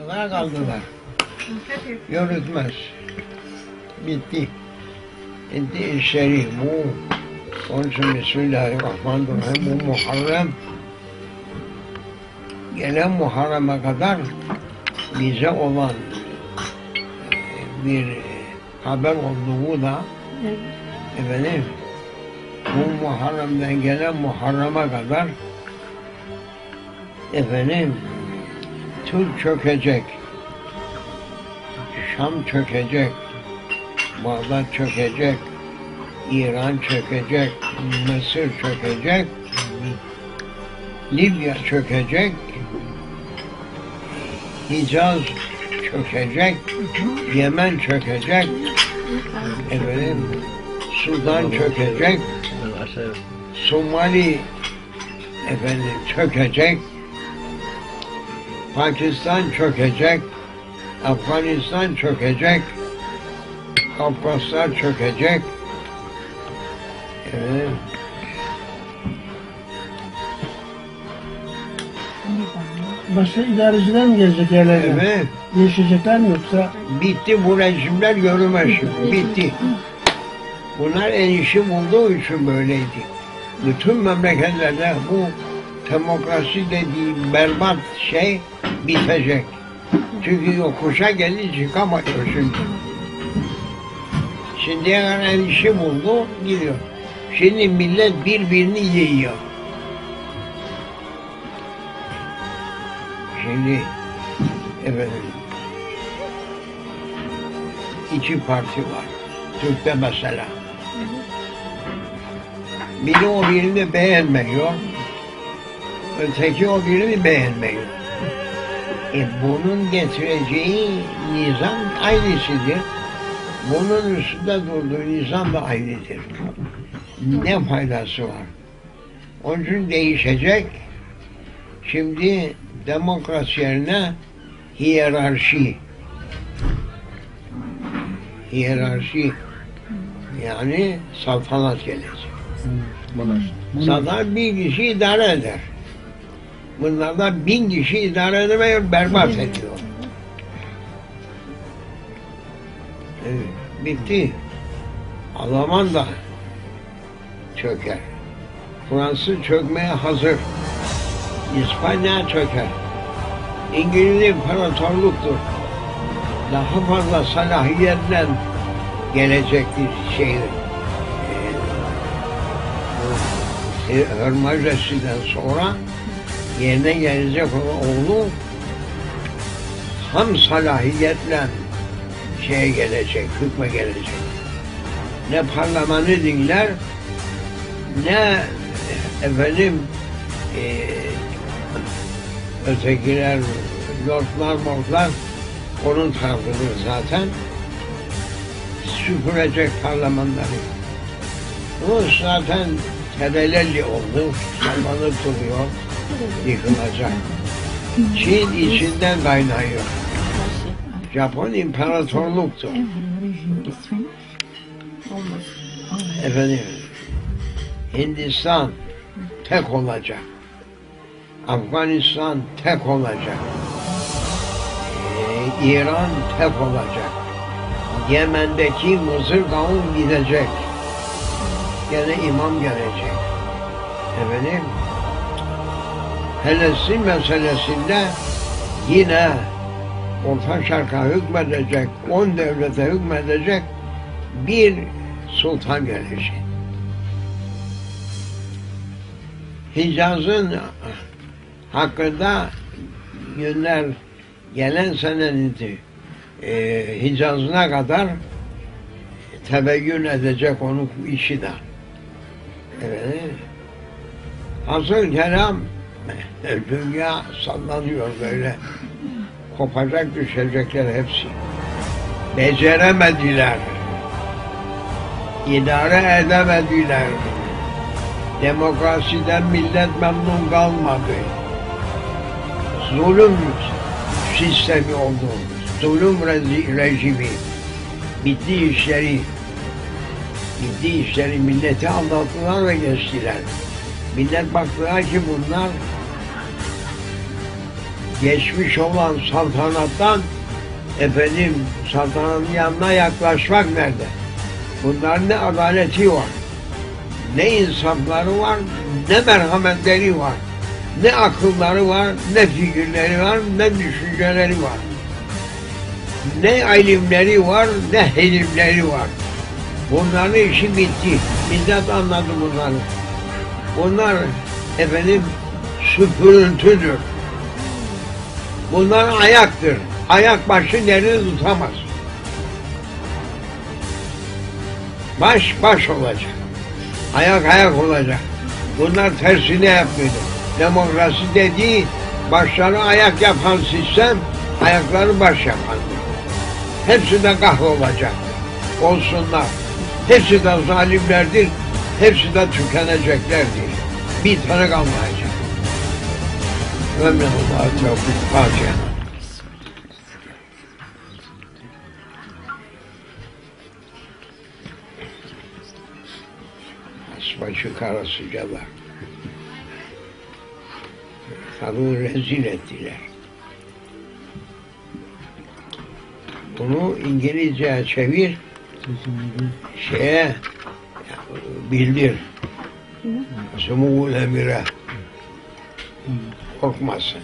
Kaldılar kaldılar. Yürütmez. Bitti. Bitti işleri bu. Onun için Bismillahirrahmanirrahim. Bu Muharrem gelen Muharrem'e kadar bize olan e, bir haber olduğu da efendim bu Muharrem'den gelen Muharrem'e kadar efendim Türk çökecek. Şam çökecek. Bağdat çökecek. İran çökecek. Mısır çökecek. Libya çökecek. Hicaz çökecek. Yemen çökecek. Efendim Sudan çökecek. Somali efendim çökecek. Pakistan çökecek. Afganistan çökecek. Kafkaslar çökecek. Evet. Başka idareciler mi gelecek yerlerine? Evet. Değişecekler mi yoksa? Bitti bu rejimler yürümez şimdi. Bitti. Bunlar en işi bulduğu için böyleydi. Bütün memleketlerde bu demokrasi dediği berbat şey bitecek. Çünkü yokuşa geldi çıkamıyor şimdi. Şimdiye kadar işi buldu gidiyor. Şimdi millet birbirini yiyor. Şimdi efendim iki parti var. Türk'te mesela. Biri o birini beğenmiyor. Öteki o birini beğenmiyor. E bunun getireceği nizam aynısıdır. Bunun üstünde durduğu nizam da aynıdır. Ne faydası var? Onun için değişecek. Şimdi demokrasi yerine hiyerarşi. Hiyerarşi yani saltanat gelecek. Saltanat bir kişi idare eder. Bunlardan bin kişi idare edemiyor, berbat ediyor. Evet, bitti. Alman da çöker. Fransız çökmeye hazır. İspanya çöker. İngiliz imparatorluktur. Daha fazla salahiyetle gelecektir şey. E, Her Majestesi'den sonra yerine gelecek olan oğlu tam salahiyetle şeye gelecek, hükme gelecek. Ne parlamenı dinler, ne efendim e, ötekiler, lordlar, morlar onun tarafıdır zaten. Süpürecek parlamenleri. Bu zaten tebelelli oldu, sallanıp duruyor, yıkılacak. Çin içinden kaynıyor. Japon imparatorluktu. Efendim, Hindistan tek olacak. Afganistan tek olacak. Ee, İran tek olacak. Yemen'deki Mısır kavim gidecek. Gene imam gelecek. Efendim, Filistin meselesinde yine Orta Şark'a hükmedecek, on devlete hükmedecek bir sultan gelecek. Hicaz'ın hakkında günler gelen senenin e, Hicaz'ına kadar tebeyyün edecek onun işi de. Evet. Hazır kelam dünya sallanıyor böyle. Kopacak düşecekler hepsi. Beceremediler. İdare edemediler. Demokrasiden millet memnun kalmadı. Zulüm sistemi oldu. Zulüm rejimi. Bitti işleri. Bitti işleri. Milleti aldattılar ve geçtiler. Millet baktılar ki bunlar geçmiş olan saltanattan efendim saltanatın yanına yaklaşmak nerede? Bunların ne adaleti var, ne insafları var, ne merhametleri var, ne akılları var, ne fikirleri var, ne düşünceleri var. Ne ilimleri var, ne hilimleri var. Bunların işi bitti. Millet anladı bunları. Bunlar efendim süpürüntüdür. Bunlar ayaktır. Ayak başı yerini tutamaz. Baş baş olacak. Ayak ayak olacak. Bunlar tersine yapıyordu. Demokrasi dediği başları ayak yapan sistem, ayakları baş yapandır. Hepsi de kahrolacak. Olsunlar. Hepsi de zalimlerdir. Hepsi de tükeneceklerdir. Bir tane kalmayacak. Ömrü Allah'a tevfik Fatiha. Asbaşı karasıcalar. Kadını rezil ettiler. Bunu İngilizce çevir, şeye bildir. Sumul emire. Korkmasın.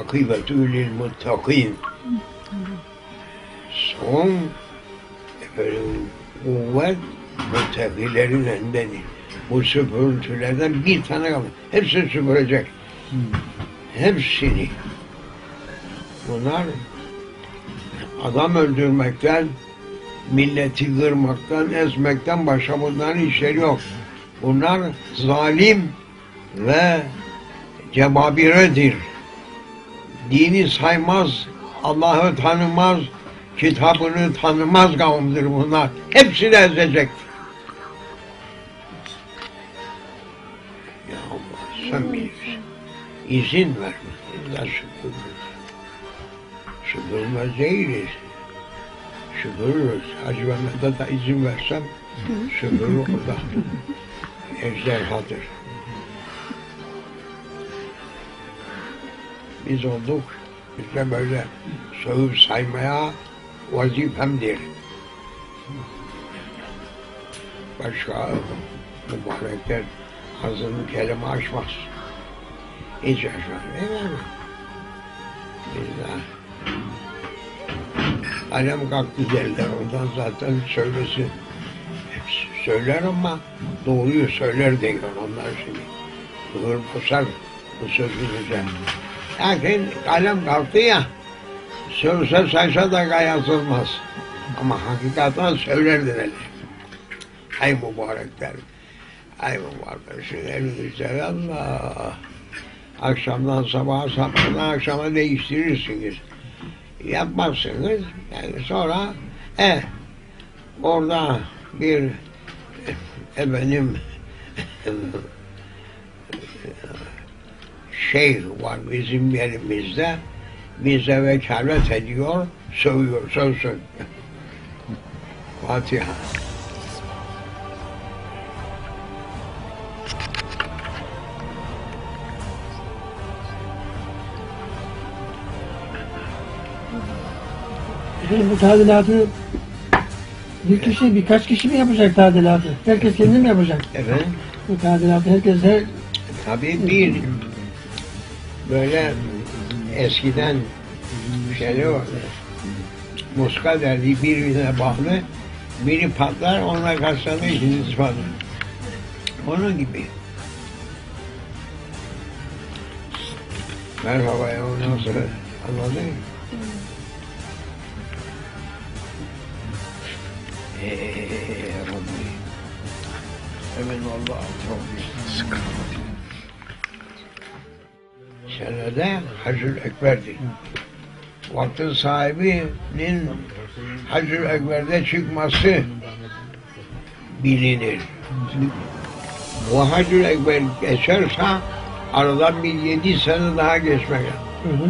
Akıbetü lil muttakin. Son efendim, kuvvet muttakilerin elindedir. Bu süpürüntülerden bir tane kaldı. Hepsini süpürecek. Hepsini. Bunlar adam öldürmekten, milleti kırmaktan, ezmekten başka bunların işleri yok. Bunlar zalim ve cebabiredir. Dini saymaz, Allah'ı tanımaz, kitabını tanımaz kavimdir bunlar. Hepsini ezecek. Ya Allah sen bilirsin. İzin verme. İlla süpürürüz. Süpürmez değiliz. Süpürürüz. Hacı Mehmet'e de izin versem süpürür orada. Ejderhadır. Biz olduk. Biz de böyle sövüp saymaya vazifemdir. Başka mübarekler ağzını kelime açmaz. Hiç açmaz. Değil mi? Alem kalktı derler. Ondan zaten söylesin. Söyler ama doğruyu söyler diyor onlar şimdi. Hır pusar bu sözünüze. Lakin kalem kalktı ya, sözse saysa da kayasılmaz. Ama hakikaten söyler derler. Ay mübarekler. Ay mübarek. Elinizde Allah. Akşamdan sabaha, sabahdan akşama değiştirirsiniz. Yapmazsınız. Yani sonra e, orada bir efendim şeyh var bizim yerimizde bize vekalet ediyor, sövüyor, sövsün. Fatiha. Efendim bu tadilatı bir kişi, birkaç kişi mi yapacak tadilatı? Herkes kendi mi yapacak? Efendim? Bu tadilatı herkes her... Tabii bir böyle eskiden vardı. Muska derdi birbirine bağlı. Biri patlar, ona karşılanır, ikincisi patlar. Onun gibi. Merhaba ya, ondan sonra anladın mı? Eee Rabbi. Emin Allah Rabbi. Senede Hacül Ekber'dir. Vaktin sahibinin Hacül Ekber'de çıkması bilinir. Bu Hacül Ekber geçerse aradan bir yedi sene daha geçmek.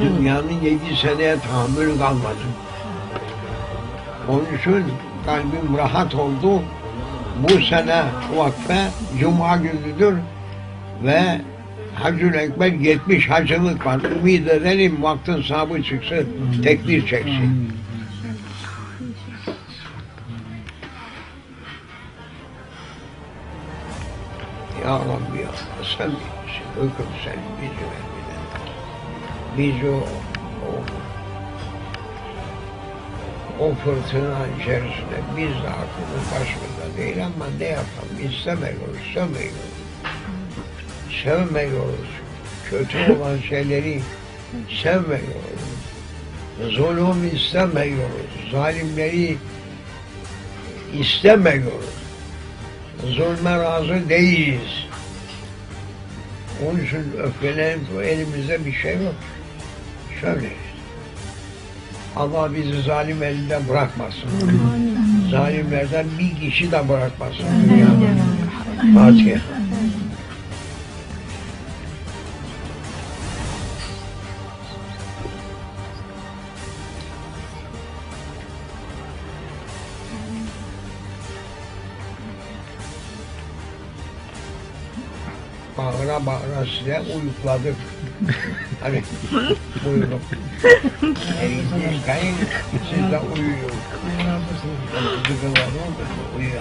Dünyanın yedi seneye tahammül kalmadı. Onun için kalbim rahat oldu. Bu sene vakfe Cuma günüdür ve Hacül Ekber 70 hacılık var. Ümid edelim vaktin sahibi çıksın, tekbir çeksin. Ya Rabbi ya sen bilirsin. Hüküm senin bizi vermeden. Biz o, o, o fırtına içerisinde biz de aklımız başımızda değil ama ne yapalım istemiyoruz, sevmiyoruz. Sevmiyoruz. Kötü olan şeyleri sevmiyoruz. Zulüm istemiyoruz. Zalimleri istemiyoruz. Zulme razı değiliz. Onun için öfkelenip elimizde bir şey yok. Şöyle. Allah bizi zalim elinden bırakmasın. Zalimlerden bir kişi de bırakmasın. Fatiha. Bağıra bağıra size uyukladık. avec Röhre. Kain, Shinda Uyu. Kain, Shinda Uyu.